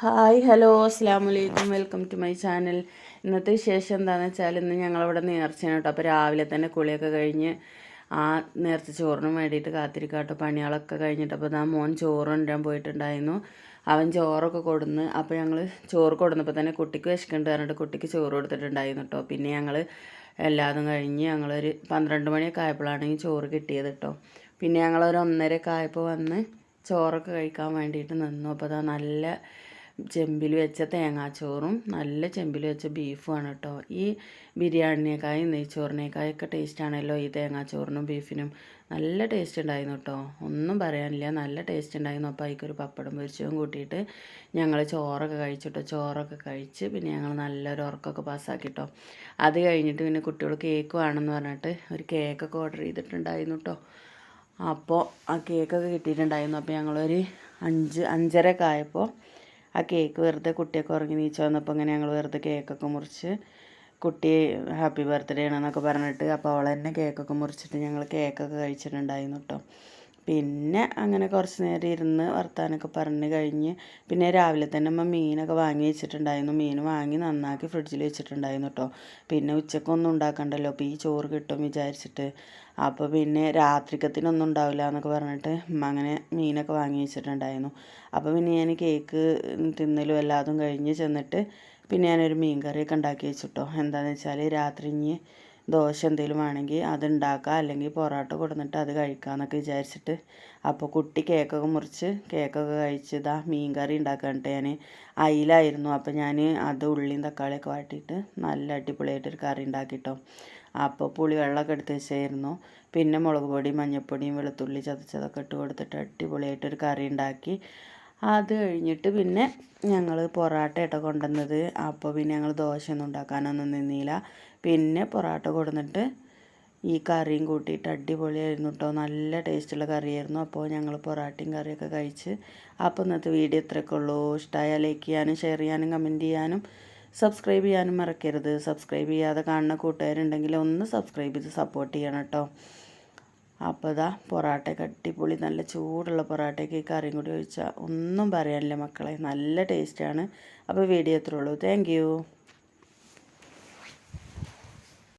Hi hello അസ്സാം വലൈക്കും welcome to my channel. ഇന്നത്തെ വിശേഷം എന്താണെന്ന് വെച്ചാൽ ഇന്ന് ഞങ്ങളവിടെ നേർച്ചയാണ് കേട്ടോ. അപ്പോൾ രാവിലെ തന്നെ കുളിയൊക്കെ കഴിഞ്ഞ് ആ നേർച്ച ചോറിനും വേണ്ടിയിട്ട് കാത്തിരിക്കാട്ടോ പണികളൊക്കെ കഴിഞ്ഞിട്ട് അപ്പോൾ ആ മോൻ ചോറ് കൊണ്ടുവരാൻ പോയിട്ടുണ്ടായിരുന്നു. അവൻ ചോറൊക്കെ കൊടുന്ന് അപ്പോൾ ഞങ്ങൾ ചോറ് കൊടുന്നപ്പോൾ തന്നെ കുട്ടിക്ക് വിശക്കുന്നുണ്ട് പറഞ്ഞിട്ട് കുട്ടിക്ക് ചോറ് കൊടുത്തിട്ടുണ്ടായിരുന്നു കേട്ടോ. പിന്നെ ഞങ്ങൾ എല്ലാതും കഴിഞ്ഞ് ഞങ്ങളൊരു പന്ത്രണ്ട് മണിയൊക്കെ ആയപ്പോഴാണ് ഈ ചോറ് കിട്ടിയത് കേട്ടോ. പിന്നെ ഞങ്ങളൊരു ഒന്നരയൊക്കെ ആയപ്പോൾ വന്ന് ചോറൊക്കെ കഴിക്കാൻ വേണ്ടിയിട്ട് നിന്നു. അപ്പോൾ അതാ നല്ല ചെമ്പിൽ വെച്ച തേങ്ങാച്ചോറും നല്ല ചെമ്പിൽ വെച്ച ബീഫുമാണ് കേട്ടോ ഈ ബിരിയാണിനേക്കായും നെയ്ച്ചോറിനേക്കായൊക്കെ ടേസ്റ്റ് ആണല്ലോ ഈ തേങ്ങാച്ചോറിനും ബീഫിനും. നല്ല ടേസ്റ്റ് ഉണ്ടായിരുന്നു കേട്ടോ ഒന്നും പറയാനില്ല. നല്ല ടേസ്റ്റ് ഉണ്ടായിരുന്നു അപ്പോൾ അതിക്കൊരു പപ്പടം പൊരിച്ചതും കൂട്ടിയിട്ട് ഞങ്ങൾ ചോറൊക്കെ കഴിച്ചിട്ടോ ചോറൊക്കെ കഴിച്ച് പിന്നെ ഞങ്ങൾ നല്ലൊരു ഉറക്കമൊക്കെ പാസ്സാക്കി കേട്ടോ അത് കഴിഞ്ഞിട്ട് പിന്നെ കുട്ടികൾ കേക്ക് വേണമെന്ന് പറഞ്ഞിട്ട് ഒരു കേക്കൊക്കെ ഓർഡർ ചെയ്തിട്ടുണ്ടായിരുന്നു കേട്ടോ അപ്പോൾ ആ കേക്കൊക്കെ കിട്ടിയിട്ടുണ്ടായിരുന്നു. അപ്പോൾ ഞങ്ങളൊരു അഞ്ച് അഞ്ചരയൊക്കെ ആയപ്പോൾ ആ കേക്ക് വെറുതെ കുട്ടിയൊക്കെ ഉറങ്ങി നീച്ച് വന്നപ്പോൾ ഇങ്ങനെ ഞങ്ങൾ വെറുതെ കേക്കൊക്കെ മുറിച്ച് കുട്ടി ഹാപ്പി ബർത്ത്ഡേ ആണെന്നൊക്കെ പറഞ്ഞിട്ട് അപ്പോൾ അവൾ തന്നെ കേക്കൊക്കെ മുറിച്ചിട്ട് ഞങ്ങൾ കേക്കൊക്കെ കഴിച്ചിട്ടുണ്ടായിരുന്നു കേട്ടോ പിന്നെ അങ്ങനെ കുറച്ച് നേരം ഇരുന്ന് വർത്താനൊക്കെ പറഞ്ഞ് കഴിഞ്ഞ് പിന്നെ രാവിലെ തന്നെ അമ്മ മീനൊക്കെ വാങ്ങി വെച്ചിട്ടുണ്ടായിരുന്നു. മീൻ വാങ്ങി നന്നാക്കി ഫ്രിഡ്ജിൽ വെച്ചിട്ടുണ്ടായിരുന്നു കേട്ടോ പിന്നെ ഉച്ചക്കൊന്നും ഉണ്ടാക്കണ്ടല്ലോ. അപ്പോൾ ഈ ചോറ് കിട്ടും വിചാരിച്ചിട്ട്. അപ്പോൾ പിന്നെ രാത്രിക്കത്തിനൊന്നും ഉണ്ടാവില്ല എന്നൊക്കെ പറഞ്ഞിട്ട് അങ്ങനെ മീനൊക്കെ വാങ്ങി വെച്ചിട്ടുണ്ടായിരുന്നു. അപ്പോൾ പിന്നെ ഞാൻ കേക്ക് തിന്നലും എല്ലാതും കഴിഞ്ഞ് ചെന്നിട്ട് പിന്നെ ഞാനൊരു മീൻ കറിയൊക്കെ ഉണ്ടാക്കി വെച്ചിട്ടോ എന്താണെന്ന് വെച്ചാൽ രാത്രി ഇനി ദോശ എന്തെങ്കിലും വേണമെങ്കിൽ അത് ഉണ്ടാക്കുക അല്ലെങ്കിൽ പൊറോട്ട കൊടുന്നിട്ട് അത് കഴിക്കാമെന്നൊക്കെ വിചാരിച്ചിട്ട് അപ്പോൾ കുട്ടി കേക്കൊക്കെ മുറിച്ച് കേക്കൊക്കെ കഴിച്ച് ഇതാ മീൻ കറി ഉണ്ടാക്കാനിട്ട് ഞാൻ അയിലായിരുന്നു. അപ്പോൾ ഞാൻ അത് ഉള്ളിയും തക്കാളിയൊക്കെ വാട്ടിയിട്ട് നല്ല അടിപൊളിയായിട്ടൊരു കറി ഉണ്ടാക്കിട്ടോ അപ്പോൾ പുളിവെള്ളമൊക്കെ എടുത്ത് വെച്ചായിരുന്നു. പിന്നെ മുളക് പൊടിയും മഞ്ഞൾപ്പൊടിയും വെളുത്തുള്ളി ചതച്ചതൊക്കെ ഇട്ട് കൊടുത്തിട്ട് അടിപൊളിയായിട്ടൊരു കറി ഉണ്ടാക്കി അത് കഴിഞ്ഞിട്ട് പിന്നെ ഞങ്ങൾ പൊറാട്ട കേട്ടോ കൊണ്ടുവന്നത്. അപ്പോൾ പിന്നെ ഞങ്ങൾ ദോശയൊന്നും ഉണ്ടാക്കാനൊന്നും നിന്നില്ല. പിന്നെ പൊറാട്ട കൊടുന്നിട്ട് ഈ കറിയും കൂട്ടിയിട്ട് അടിപൊളിയായിരുന്നു കേട്ടോ നല്ല ടേസ്റ്റുള്ള കറിയായിരുന്നു. അപ്പോൾ ഞങ്ങൾ പൊറാട്ടയും കറിയൊക്കെ കഴിച്ച് അപ്പോൾ ഇന്നത്തെ വീഡിയോ ഇത്രയൊക്കെ ഉള്ളൂ. ഇഷ്ടമായാൽ ലൈക്ക് ചെയ്യാനും ഷെയർ ചെയ്യാനും കമന്റ് ചെയ്യാനും സബ്സ്ക്രൈബ് ചെയ്യാനും മറക്കരുത്. സബ്സ്ക്രൈബ് ചെയ്യാതെ കാണുന്ന കൂട്ടുകാരുണ്ടെങ്കിൽ ഒന്ന് സബ്സ്ക്രൈബ് ചെയ്ത് സപ്പോർട്ട് ചെയ്യണം കേട്ടോ അപ്പോൾ ഇതാ പൊറാട്ടയൊക്കെ അടിപൊളി നല്ല ചൂടുള്ള പൊറാട്ടയ്ക്ക് കറിയും കൂടി ഒഴിച്ചാൽ ഒന്നും പറയാനില്ല മക്കളെ. നല്ല ടേസ്റ്റാണ് അപ്പോൾ വീഡിയോ എത്രയുള്ളൂ താങ്ക്